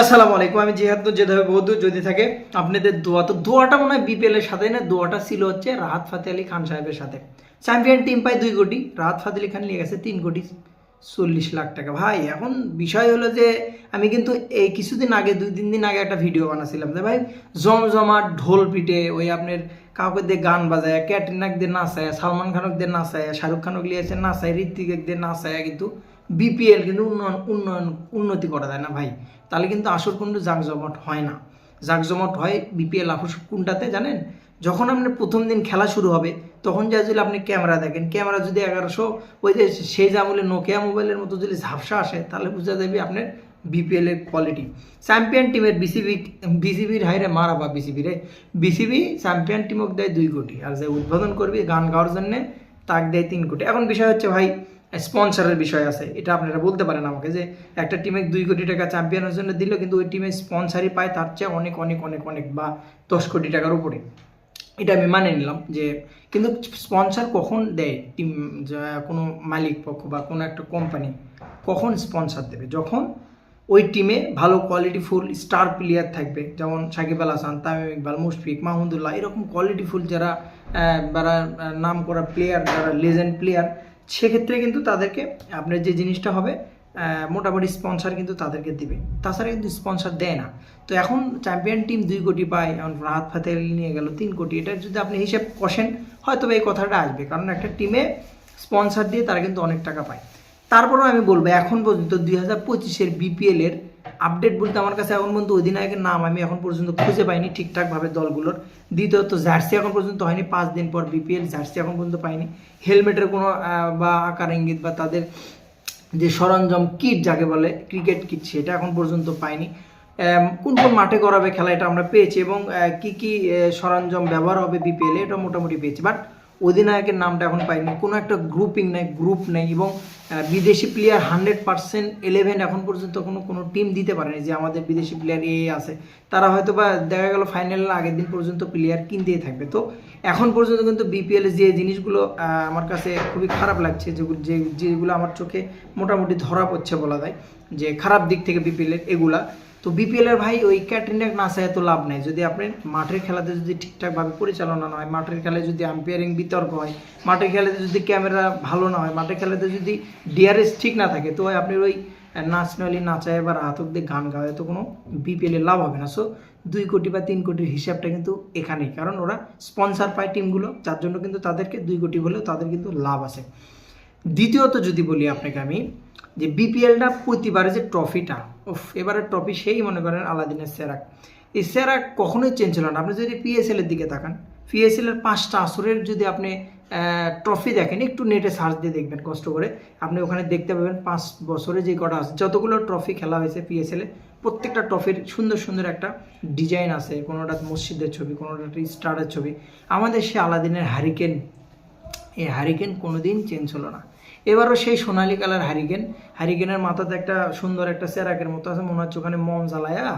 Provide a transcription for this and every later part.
আসসালামু আলাইকুম, আমি জিহাদ যেভাবে বৌদ্ধ যদি থাকে। আপনাদের দোয়া, তো দোয়াটা মনে হয় বিপিএল এর সাথে, না? দোয়াটা ছিল হচ্ছে রাহাত ফাতে আলী খান সাহেবের সাথে। চ্যাম্পিয়ন টিম পায় দুই কোটি, রাহাত ফাতে আলী খান নিয়ে গেছে তিন কোটি চল্লিশ লাখ টাকা। ভাই, এখন বিষয় হলো যে, আমি কিন্তু এই কিছুদিন আগে, দুই তিন দিন আগে একটা ভিডিও বানাছিলাম যে, ভাই, জমজমাট ঢোল পিটে ওই আপনার কাউকে দিয়ে গান বাজায়, ক্যাটরিনাক দিয়ে নাচায়, সালমান খানকদের নাচায়, শাহরুখ খানক লিয়েছে নাচায় ঋত্বিক দিয়ে নাচায় কিন্তু বিপিএল কিন্তু উন্নয়ন উন্নয়ন, উন্নতি করা যায় না ভাই। তাহলে কিন্তু আসল কিন্তু জাকজমট হয় না। জাকজমট হয় বিপিএল আসর কোনটাতে জানেন? যখন আপনার প্রথম দিন খেলা শুরু হবে, তখন যা যদি আপনি ক্যামেরা দেখেন, ক্যামেরা যদি এগারোশো, ওই যে সেই আমলে নোকিয়া মোবাইলের মতো যদি ঝাপসা আসে, তাহলে বোঝা যাবে আপনার বিপিএল এর কোয়ালিটি চ্যাম্পিয়ন টিমের বিসিবি বিসিবির হাইরে মারা বা বিসিবি রে। বিসিবি চ্যাম্পিয়ন টিমক দেয় দুই কোটি। আর যে উদ্বোধন করবি গান গাওয়ার জন্যে, তাক দেয় তিন কোটি। এখন বিষয় হচ্ছে ভাই স্পন্সরের বিষয় আছে। এটা আপনারা বলতে পারেন আমাকে যে একটা টিমে দুই কোটি টাকা চ্যাম্পিয়নের জন্য দিল কিন্তু ওই টিমে স্পন্সারই পায়, তার চেয়ে অনেক অনেক অনেক অনেক বা দশ কোটি টাকার উপরে। এটা আমি মানে নিলাম যে কিন্তু স্পন্সর কখন দেয় টিম কোনো মালিক পক্ষ বা কোনো একটা কোম্পানি কখন স্পন্সর দেবে? যখন ওই টিমে ভালো কোয়ালিটিফুল স্টার প্লেয়ার থাকবে, যেমন সাকিব আল হাসান, তামিম ইকবাল, মুশফিক, মাহমুদুল্লাহ, এরকম কোয়ালিটিফুল যারা যারা নাম করা প্লেয়ার যারা লেজেন্ড প্লেয়ার সেক্ষেত্রে কিন্তু তাদেরকে, আপনার যে জিনিসটা হবে মোটামুটি স্পন্সার কিন্তু তাদেরকে দিবে। তাছাড়া কিন্তু স্পন্সার দেয় না। তো এখন চ্যাম্পিয়ন টিম দুই কোটি পায়, এখন রাহাত ফাতে নিয়ে গেল তিন কোটি। এটা যদি আপনি হিসেব কষেন হয়তো এই কথাটা আসবে। কারণ একটা টিমে স্পন্সার দিয়ে তারা কিন্তু অনেক টাকা পায়। তারপরেও আমি বলব, এখন পর্যন্ত দুই হাজার পঁচিশের বিপিএল এর আপডেট বলতে আমার কাছে এখন পর্যন্ত অধিনায়কের নাম আমি এখন পর্যন্ত খুঁজে পাইনি ঠিকঠাকভাবে দলগুলোর। দ্বিতীয়ত, জার্সি এখন পর্যন্ত হয়নি, পাঁচ দিন পর বিপিএল জার্সি এখন পর্যন্ত পাইনি। হেলমেটের কোনো বা আকার ইঙ্গিত বা তাদের যে সরঞ্জাম কিট যাকে বলে ক্রিকেট কিট সেটা এখন পর্যন্ত পাইনি। কোন কোন মাঠে করাবে খেলা এটা আমরা পেয়েছি এবং কি কি সরঞ্জাম ব্যবহার হবে বিপিএলে এটা মোটামুটি পেয়েছি। বাট অধিনায়কের নামটা এখন পাইনি। কোনো একটা গ্রুপিং নেই গ্রুপ নেই এবং বিদেশি প্লেয়ার হান্ড্রেড পার্সেন্ট ইলেভেন এখন পর্যন্ত কোনো কোনো টিম দিতে পারেনি যে আমাদের বিদেশি প্লেয়ার এ আছে। তারা হয়তো বা দেখা গেল ফাইনালের আগের দিন পর্যন্ত প্লেয়ার কিনতেই থাকবে। তো এখন পর্যন্ত কিন্তু বিপিএল যে জিনিসগুলো আমার কাছে খুবই খারাপ লাগছে, যে যেগুলো আমার চোখে মোটামুটি ধরা পড়ছে বলা যায়, যে খারাপ দিক থেকে বিপিএলের এগুলা। তো বিপিএলের ভাই ওই ক্যাটরিনাক না চায় তো লাভ নাই। যদি আপনি মাঠের খেলাতে যদি ঠিকঠাকভাবে পরিচালনা না হয়, মাঠের খেলায় যদি আম্পায়ারিং বিতর্ক হয়, মাঠের খেলাতে যদি ক্যামেরা ভালো না হয়, মাঠের খেলাতে যদি ডিআরএস ঠিক না থাকে, তো আপনি ওই ন্যাশনালি নাচায় বা রাতক দিয়ে গান গাওয়ায় তো কোনো বিপিএলে লাভ হবে না। সো দুই কোটি বা তিন কোটির হিসাবটা কিন্তু এখানেই, কারণ ওরা স্পন্সার পায় টিমগুলো যার জন্য কিন্তু তাদেরকে দুই কোটি হলেও তাদের কিন্তু লাভ আছে। দ্বিতীয়ত যদি বলি আপনাকে আমি, যে বিপিএলটা প্রতিবারে যে ট্রফিটা উফ এবারে ট্রফি সেই মনে করেন আলাদিনের সেরাক। এই সেরাক কখনোই চেঞ্জ হলো না। আপনি যদি পিএসএল এর দিকে তাকান পিএসএল এর পাঁচটা আসরের যদি আপনি ট্রফি দেখেন, একটু নেটে সার্চ দিয়ে দেখবেন, কষ্ট করে। আপনি ওখানে দেখতে পাবেন পাঁচ বছরে যে কটা আছে। যতগুলো ট্রফি খেলা হয়েছে পিএসএল প্রত্যেকটা ট্রফির সুন্দর সুন্দর একটা ডিজাইন আছে। কোনোটা মসজিদের ছবি, কোনোটা স্টারের ছবি। আমাদের সে আলাদিনের হারিকেন এই হারিকেন কোনোদিন চেঞ্জ হলো না। এবারও সেই সোনালি কালার হারিকেন হারিকেনের মাথাতে একটা সুন্দর একটা সেরাকের মতো আছে। মনে হচ্ছে ওখানে মম জ্বালায়া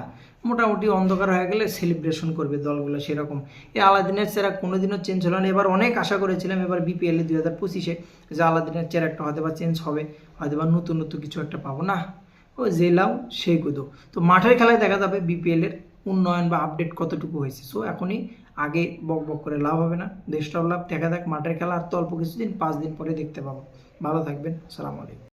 মোটামুটি অন্ধকার হয়ে গেলে সেলিব্রেশন করবে দলগুলো সেরকম। এই আলাদিনের চেরাক কোনোদিনও চেঞ্জ হলো না। এবার অনেক আশা করেছিলাম এবার বিপিএল দুই হাজার পঁচিশে যে আলাদিনের চেরা একটা হয়তো বা চেঞ্জ হবে হয়তো বা নতুন নতুন কিছু একটা পাবো। না, ও যে লাও সেই কুদো তো মাঠের খেলায় দেখা যাবে বিপিএলের উন্নয়ন বা আপডেট কতটুকু হয়েছে। সো এখনই আগে বক বক করে লাভ হবে না। দেশটাও লাভ, দেখা যাক মাঠের খেলা আর তো অল্প কিছুদিন, পাঁচ দিন পরে দেখতে পাবো। ভালো থাকবেন। সালাম আলাইকুম।